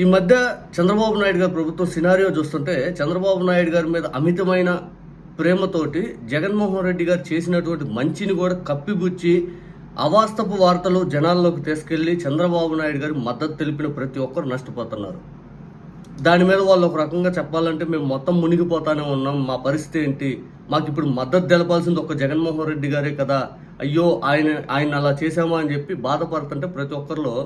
ఈ మధ్య చంద్రబాబు నాయుడు గారి ప్రభుత్వం సినారియో చూస్తుంటే చంద్రబాబు నాయుడు గారి మీద అమితమైన ప్రేమతోటి జగన్మోహన్ రెడ్డి గారు చేసినటువంటి మంచిని కూడా కప్పిపుచ్చి అవాస్తపు వార్తలు జనాల్లోకి తీసుకెళ్ళి చంద్రబాబు నాయుడు గారి మద్దతు తెలిపిన ప్రతి ఒక్కరు నష్టపోతున్నారు. దాని మీద వాళ్ళు ఒక రకంగా చెప్పాలంటే మేము మొత్తం మునిగిపోతానే ఉన్నాం. మా పరిస్థితి ఏంటి? మాకు ఇప్పుడు మద్దతు తెలపాల్సింది ఒక జగన్మోహన్ రెడ్డి గారే కదా. అయ్యో ఆయన ఆయన అలా చేశామా అని చెప్పి బాధపడుతుంటే ప్రతి ఒక్కరిలో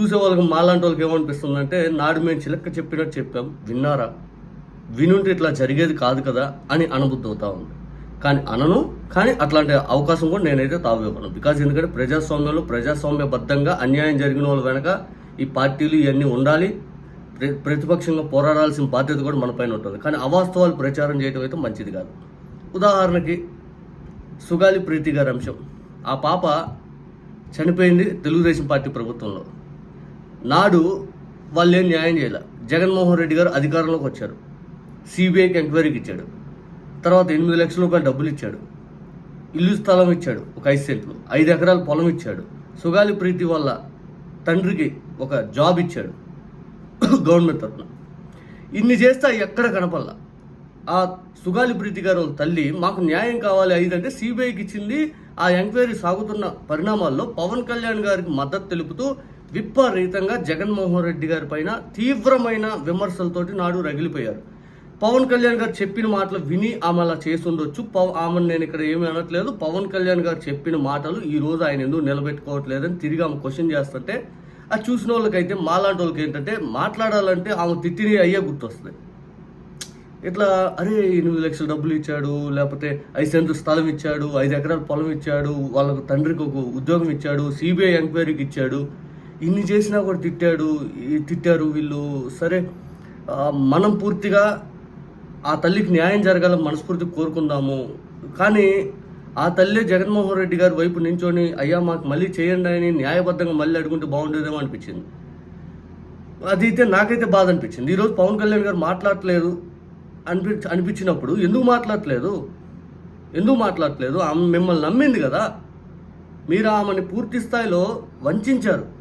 చూసే వాళ్ళకి మాలాంటి వాళ్ళకి ఏమనిపిస్తుందంటే నాడు మేము చిలక్క చెప్పినట్టు చెప్పాం విన్నారా? వినుంటే ఇట్లా జరిగేది కాదు కదా అని అనుబుద్ధి అవుతా ఉంది. కానీ అనను కానీ అట్లాంటి అవకాశం కూడా నేనైతే తావివ్వను. బికాజ్ ఎందుకంటే ప్రజాస్వామ్యంలో ప్రజాస్వామ్యబద్ధంగా అన్యాయం జరిగిన వాళ్ళ వెనక ఈ పార్టీలు ఇవన్నీ ఉండాలి. ప్ర- ప్రతిపక్షంగా పోరాడాల్సిన బాధ్యత కూడా మన పైన ఉంటుంది. కానీ అవాస్తవాలు ప్రచారం చేయడం అయితే మంచిది కాదు. ఉదాహరణకి సుగాలి ప్రీతి గారి అంశం. ఆ పాప చనిపోయింది తెలుగుదేశం పార్టీ ప్రభుత్వంలో. నాడు వాళ్ళు ఏం న్యాయం చేయలే? జగన్మోహన్ రెడ్డి గారు అధికారంలోకి వచ్చారు. సిబిఐకి ఎంక్వైరీకి ఇచ్చాడు. తర్వాత ఎనిమిది లక్షల రూపాయలు డబ్బులు ఇచ్చాడు. ఇల్లు స్థలం ఇచ్చాడు ఒక ఐదు సెంట్లు. ఐదు ఎకరాల పొలం ఇచ్చాడు. సుగాలి ప్రీతి వల్ల తండ్రికి ఒక జాబ్ ఇచ్చాడు గవర్నమెంట్ తరఫున. ఇన్ని చేస్తే ఎక్కడ కనపల్లా ఆ సుగాలి ప్రీతి గారు తల్లి మాకు న్యాయం కావాలి ఐదంటే సిబిఐకి ఇచ్చింది. ఆ ఎంక్వైరీ సాగుతున్న పరిణామాల్లో పవన్ కళ్యాణ్ గారికి మద్దతు తెలుపుతూ విపరీతంగా జగన్మోహన్ రెడ్డి గారి పైన తీవ్రమైన విమర్శలతోటి నాడు రగిలిపోయారు. పవన్ కళ్యాణ్ గారు చెప్పిన మాటలు విని ఆమె అలా చేసుండొచ్చు పవ ఆమెను నేను ఇక్కడ ఏమీ అనట్లేదు. పవన్ కళ్యాణ్ గారు చెప్పిన మాటలు ఈ రోజు ఆయన ఎందుకు నిలబెట్టుకోవట్లేదని తిరిగి ఆమె క్వశ్చన్ చేస్తుంటే అది చూసిన వాళ్ళకైతే మాలాంటి వాళ్ళకి ఏంటంటే మాట్లాడాలంటే ఆమె తిట్టిని అయ్యే గుర్తొస్తుంది. ఇట్లా అరే ఎనిమిది లక్షల డబ్బులు ఇచ్చాడు లేకపోతే ఐదు సెంట్లు స్థలం ఇచ్చాడు ఐదు ఎకరాల పొలం ఇచ్చాడు వాళ్ళకు తండ్రికి ఒక ఉద్యోగం ఇచ్చాడు సిబిఐ ఎంక్వైరీకి ఇచ్చాడు ఇన్ని చేసినా కూడా తిట్టాడు తిట్టారు వీళ్ళు. సరే మనం పూర్తిగా ఆ తల్లికి న్యాయం జరగాలని మనస్ఫూర్తి కోరుకుందాము. కానీ ఆ తల్లి జగన్మోహన్ రెడ్డి గారి వైపు నించొని అయ్యా మాకు మళ్ళీ చేయండి అని న్యాయబద్ధంగా మళ్ళీ అడుగుంటే బాగుండేదేమో అనిపించింది. అది అయితే నాకైతే బాధ అనిపించింది. ఈరోజు పవన్ కళ్యాణ్ గారు మాట్లాడట్లేదు అనిపి అనిపించినప్పుడు ఎందుకు మాట్లాడట్లేదు? ఎందుకు మాట్లాడట్లేదు? ఆమె మిమ్మల్ని నమ్మింది కదా. మీరు ఆమెని పూర్తి స్థాయిలో వంచారు.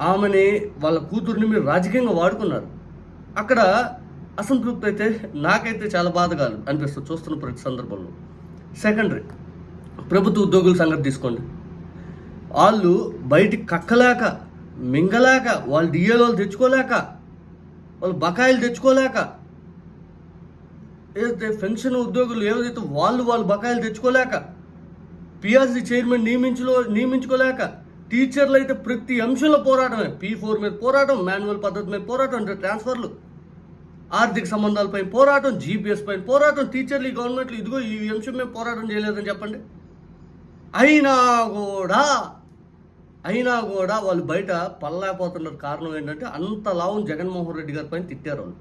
ఆమెని వాళ్ళ కూతుర్ని మీరు రాజకీయంగా వాడుకున్నారు. అక్కడ అసంతృప్తి అయితే నాకైతే చాలా బాధగా అనిపిస్తుంది చూస్తున్న ప్రతి సందర్భంలో. సెకండరీ ప్రభుత్వ ఉద్యోగుల సంగతి తీసుకోండి. వాళ్ళు బయటికి కక్కలేక మింగలేక వాళ్ళు డిఏలో తెచ్చుకోలేక వాళ్ళు బకాయిలు తెచ్చుకోలేక ఏదైతే పెన్షన్ ఉద్యోగులు ఏదైతే వాళ్ళు వాళ్ళు బకాయిలు తెచ్చుకోలేక పిఆర్సీ చైర్మన్ నియమించులో నియమించుకోలేక టీచర్లు అయితే ప్రతి అంశంలో పోరాటమే. పీ ఫోర్ మీద పోరాటం మాన్యువల్ పద్ధతి మీద పోరాటం అంటే ట్రాన్స్ఫర్లు. ఆర్థిక సంబంధాలపై పోరాటం జీపీఎస్ పైన పోరాటం టీచర్లు ఈ గవర్నమెంట్లు ఇదిగో ఈ అంశం మేము పోరాటం చేయలేదని చెప్పండి. అయినా కూడా అయినా కూడా వాళ్ళు బయట పల్లాపోతున్నారు కారణం ఏంటంటే అంత లావం జగన్మోహన్ రెడ్డి గారి పైన తిట్టారు వాళ్ళు.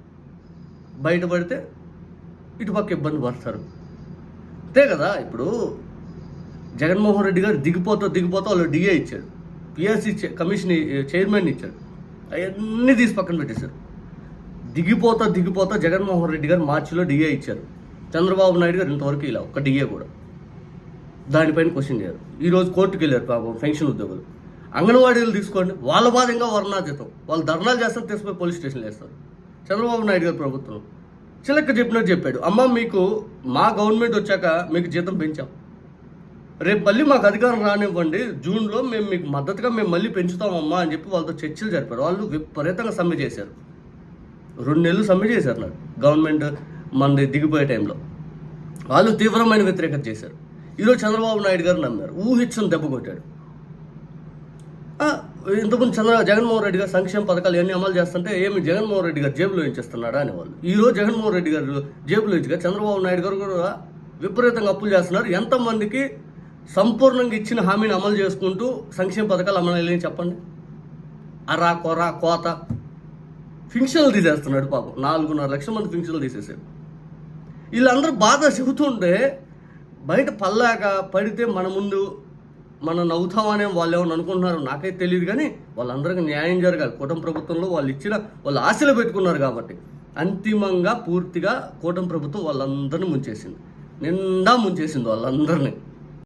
బయటపడితే ఇటుపక్క ఇబ్బంది పడతారు. అంతే కదా? ఇప్పుడు జగన్మోహన్ రెడ్డి గారు దిగిపోతా దిగిపోతా వాళ్ళు డిఏ ఇచ్చాడు పిఎస్సి కమిషన్ చైర్మన్ ఇచ్చాడు. అవన్నీ తీసి పక్కన పెట్టేశారు. దిగిపోతా దిగిపోతా జగన్మోహన్ రెడ్డి గారు మార్చిలో డిఏ ఇచ్చారు. చంద్రబాబు నాయుడు గారు ఇంతవరకు ఇలా ఒక్క డిఏ కూడా. దానిపైన క్వశ్చన్ చేయరు. ఈరోజు కోర్టుకు వెళ్ళారు పాపం పెన్షన్ ఉద్యోగులు. అంగన్వాడీలు తీసుకోండి. వాళ్ళ బాధ ఇంకా వర్ణాతీతం వాళ్ళు ధర్నాలు చేస్తారు తీసుకుపోయి పోలీస్ స్టేషన్లో వేస్తారు. చంద్రబాబు నాయుడు గారు ప్రభుత్వం. చిలక చెప్పినట్టు చెప్పాడు. అమ్మ మీకు మా గవర్నమెంట్ వచ్చాక మీకు జీతం పెంచాం. రేపు మళ్ళీ మాకు అధికారం రానివ్వండి జూన్లో మేము మీకు మద్దతుగా మేము మళ్ళీ పెంచుతామమ్మా అని చెప్పి వాళ్ళతో చర్చలు జరిపారు. వాళ్ళు విపరీతంగా సమ్మె చేశారు. రెండు నెలలు సమ్మె చేశారు నాకు. గవర్నమెంట్ మనది దిగిపోయే టైంలో. వాళ్ళు తీవ్రమైన వ్యతిరేకత చేశారు. ఈరోజు చంద్రబాబు నాయుడు గారు నమ్మారు. ఊహించని దెబ్బ కొట్టాడు. ఇంతకుముందు చంద్ర జగన్మోహన్ రెడ్డి గారు సంక్షేమ పథకాలు ఎన్ని అమలు చేస్తుంటే ఏమి జగన్మోహన్ రెడ్డి గారు జేబులో ఇచ్చేస్తున్నాడా అనేవాళ్ళు. ఈరోజు జగన్మోహన్ రెడ్డి గారు జేబులో ఇచ్చిగా చంద్రబాబు నాయుడు గారు కూడా విపరీతంగా అప్పులు చేస్తున్నారు. ఎంతమందికి సంపూర్ణంగా ఇచ్చిన హామీని అమలు చేసుకుంటూ సంక్షేమ పథకాలు అమలు చెప్పండి. అరా కొర కోత. ఫింక్షన్లు తీసేస్తున్నాడు పాపం. నాలుగున్నర లక్షల మంది ఫింక్షన్లు తీసేసాడు వీళ్ళందరూ బాధ చెబుతుంటే బయట పల్లాక పడితే మన ముందు మనం నవ్వుతామనే వాళ్ళు ఏమని అనుకుంటున్నారు నాకైతే తెలియదు కానీ వాళ్ళందరికీ న్యాయం జరగాలి. కూటమి ప్రభుత్వంలో వాళ్ళు ఇచ్చిన వాళ్ళు ఆశలు పెట్టుకున్నారు కాబట్టి అంతిమంగా పూర్తిగా కూటమి ప్రభుత్వం వాళ్ళందరినీ ముంచేసింది. నిండా ముంచేసింది వాళ్ళందరినీ.